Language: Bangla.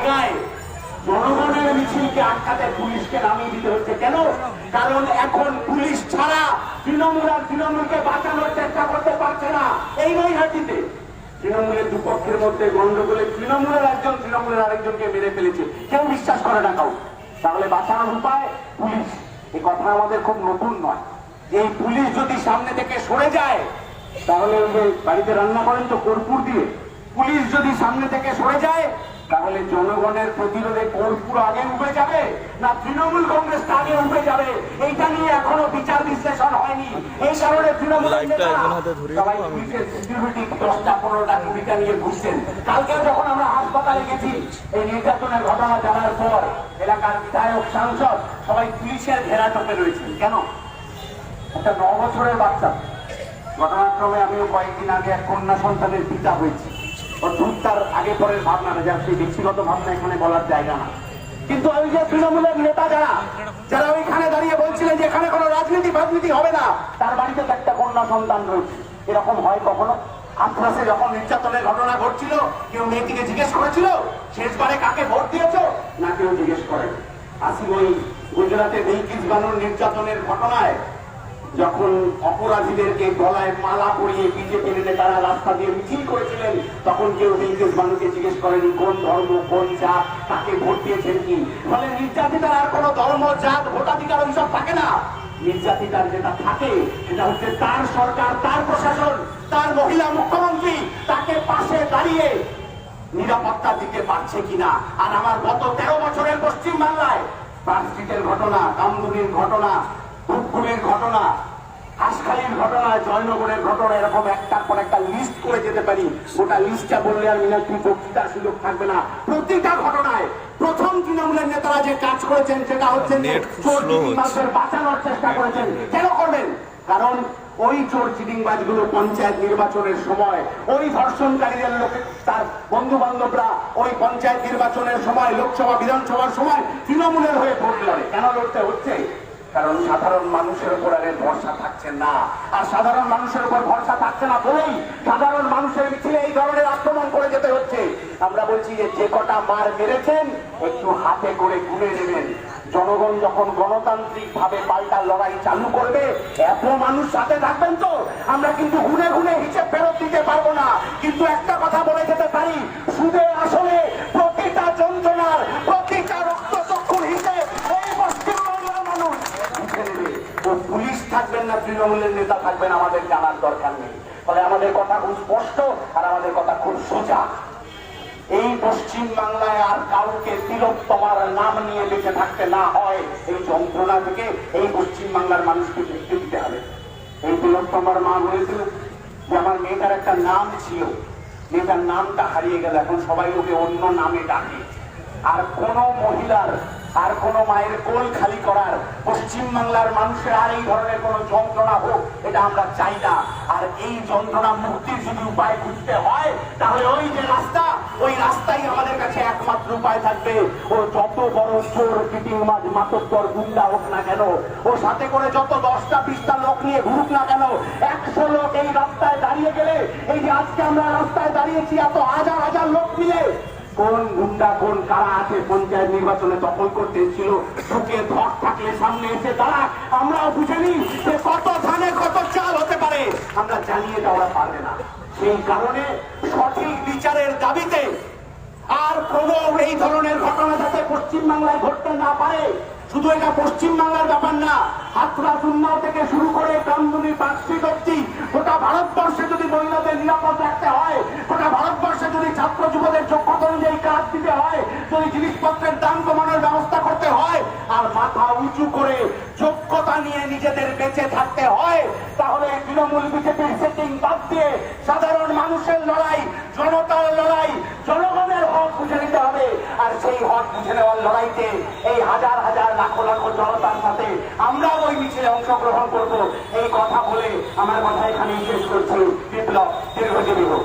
জায়গায় জনগণের মিছিলকে আটকাতে পুলিশকে নামিয়ে দিতে হচ্ছে। কেন? কারণ এখন পুলিশ ছাড়া তৃণমূল আর তৃণমূলকে বাঁচানোর চেষ্টা করতে পারছে না। এই নৈহাটিতে তৃণমূলের দুপক্ষের মধ্যে গন্ডগোলে তৃণমূলের একজন, তৃণমূলের আরেকজনকে মেরে ফেলেছে। কেউ বিশ্বাস করে না কাউ তাহলে বাঁচানোর উপায় পুলিশ। এই কথা আমাদের খুব নতুন নয়। এই পুলিশ যদি সামনে থেকে সরে যায়, তাহলে ওই যে বাড়িতে রান্না করেন তো কর্পূর দিয়ে, পুলিশ যদি সামনে থেকে সরে যায় তাহলে জনগণের প্রতিরোধে কর্পূর আগে উঠে যাবে না তৃণমূল কংগ্রেস আগে উঠে যাবে? এইটা নিয়ে এখনও বিচার বিশ্লেষণ হয়নি। এই কারণে তৃণমূল সবাই দশটা পনেরোটা ভূমিকা নিয়ে ঘুরছেন। কালকে যখন আমরা হাসপাতালে গেছি এই নির্যাতনের ঘটনা জানার পর এলাকার বিধায়ক সাংসদ সবাই পুলিশের ঘেরা টোপে রয়েছেন। কেন? একটা ন বছরের বাচ্চা। ঘটনাক্রমে আমিও কয়েকদিন আগে এক কন্যা সন্তানের পিতা হয়েছি। ওর তার আগে পরের ভাবনা না, যার সেই ব্যক্তিগত ভাবনা এখানে বলার জায়গা না। কিন্তু ওই যে তৃণমূলের নেতা যারা যারা ওইখানে দাঁড়িয়ে বলছিলেন যে এখানে কোনো রাজনীতি ফাজনীতি হবে না, তার বাড়িতে তো একটা কন্যা সন্তান রয়েছে। এরকম হয় কখনো? আত্রাসে যখন নির্যাতনের ঘটনা ঘটছিল, কেউ মেয়েটিকে জিজ্ঞেস করেছিল, শেষবারে কাকে ভোট দিয়েছ? না, কেউ জিজ্ঞেস করে আসি ওই গুজরাটে বিলকিস বানুর নির্যাতনের ঘটনায় যখন অপরাধীদেরকে গলায় মালা পরিয়ে বিজেপি নেতারা রাস্তা দিয়ে মিছিল করেছিলেন, তখন কেউ বিলকিস বানুকে জিজ্ঞেস করেনি, কোন ধর্ম, কোন জাত তাকে ভোট দিয়েছেন কি? ফলে নির্যাতিতার আর কোনো ধর্ম, জাত, ভোটাধিকার ওইসব থাকে না। নির্যাতিতার যেটা থাকে, সেটা হচ্ছে তার সরকার, তার প্রশাসন, তার মহিলা মুখ্যমন্ত্রী, তাকে পাশে দাঁড়িয়ে নিরাপত্তা দিতে পারছে কিনা। আর আমার গত তেরো বছরের পশ্চিম বাংলায় পার্কস্ট্রিটের ঘটনা কামদুনির ঘটনা ধূপগুলির ঘটনা হাসখালির ঘটনা জয়নগরের ঘটনা এরকম একটার পর একটা লিস্ট করে যেতে পারি। গোটা লিস্টটা বললে আর মিনাক্ষী বক্তৃতার সুযোগ থাকবে না। প্রতিটা ঘটনায় প্রথম তৃণমূলের নেতারা যে কাজ করেছেন সেটা হচ্ছে বাঁচানোর চেষ্টা করেছেন। কেন করবেন? কারণ ওই চোর চিটিংবাজগুলো পঞ্চায়েত নির্বাচনের সময় ওই ধর্ষণকারীদের লোক তার বন্ধু বান্ধবরা ওই পঞ্চায়েত নির্বাচনের সময় লোকসভা বিধানসভার সময় তৃণমূলের হয়ে ভোট লড়ে। কেন লড়তে হচ্ছে? কারণ সাধারণ মানুষের উপর আর ভরসা থাকছে না। আর সাধারণ মানুষের উপর ভরসা থাকছে না বলেই সাধারণ মানুষের মিছিলে এই ধরনের আক্রমণ করে যেতে হচ্ছে। আমরা বলছি যে যে কটা মার মেরেছেন, একটু হাতে করে গুনে নেবেন। জনগণ যখন গণতান্ত্রিক ভাবে পাল্টা লড়াই চালু করবে, এত মানুষ সাথে থাকবেন তো, আমরা কিন্তু গুনে গুনে হিসেব ফেরত দিতে পারব না। কিন্তু একটা কথা বলে যেতে পারি সুদে আসলে প্রতিটা যন্ত্রণার প্রতিটা রক্ত চক্ষুর হিসেব এই পশ্চিমবাংলার মানুষ বুঝে নেবে ও পুলিশ থাকবেন না, তৃণমূলের নেতা থাকবেন, আমাদের জানার দরকার নেই। ফলে আমাদের কথা খুব স্পষ্ট আর আমাদের কথা খুব সোজা। এই পশ্চিম বাংলায় আর কাউকে তিলোত্তমার নাম নিয়ে বেঁচে থাকতে না হয়, এই যন্ত্রণা থেকে এই পশ্চিম বাংলার মানুষকে মুক্তি দিতে হবে। এই তিলোত্তমার মা বলেছিল যে, আমার মেয়েটার একটা নাম ছিল। মেয়েটার নামটা হারিয়ে গেল, এখন সবাই ওকে অন্য নামে ডাকে। আর কোন মহিলার আর কোন মায়ের কোল খালি করার পশ্চিম বাংলার মানুষের আর এই ধরনের কোন যন্ত্রণা হোক, এটা আমরা চাই না। আর এই যন্ত্রণা মুক্তির যদি উপায় খুঁজতে হয়, তাহলে ওই যে রাস্তা, ওই রাস্তাই আমাদের কাছে একমাত্র উপায় থাকবে। ও যত বড় চোর পিটিং মাছ মাতব্বর, গুন্ডা হোক না কেন, ও সাথে করে যত দশটা, বিশটা লোক নিয়ে ঘুরুক না কেন, একশো লোক এই রাস্তায় দাঁড়িয়ে গেলে, এই যে আজকে আমরা রাস্তায় দাঁড়িয়েছি, এত হাজার হাজার লোক মিলে কোন গুন্ডা, কোন কারা আছে পঞ্চায়েত নির্বাচনে দখল করতে এসেছিল? ঢুকে ধর থাকলে সামনে এসে দাঁড়া আমরাও বুঝে নিই যে কত ধানে কত চাল হতে পারে। আমরা জানিয়ে দেওয়া পারবে না। সেই কারণে সঠিক বিচারের দাবিতে আর কোন এই ধরনের ঘটনা যাতে পশ্চিম বাংলায় ঘটতে না পারে, শুধু এটা পশ্চিম বাংলার ব্যাপার না হাতরা সুন্নাও থেকে শুরু করে কামদুনি পার্শ্বিক অব্দি গোটা ভারতবর্ষে যদি মহিলাদের নিরাপদ রাখতে হয় গোটা ভারতবর্ষে যদি ছাত্র যুবদের যোগ্যতা অনুযায়ী কাজ দিতে হয় যদি জিনিসপত্রের দাম কমানোর ব্যবস্থা করতে হয় আর মাথা উঁচু করে যোগ্যতা নিয়ে নিজেদের বেঁচে থাকতে হয়, তাহলে তৃণমূল বিজেপির সেটিং বাদ দিয়ে সাধারণ মানুষের লড়াই, জনতার লড়াই, জনগণের হক বুঝে নিতে হবে। আর সেই হক বুঝে নেওয়ার লড়াইতে এই হাজার হাজার লাখো লাখো জনতার সাথে আমরাও ওই মিছিলে অংশগ্রহণ করব। এই কথা বলে আমার কথা এখানেই শেষ করছি। বিপ্লব, দীর্ঘজীবী হোক।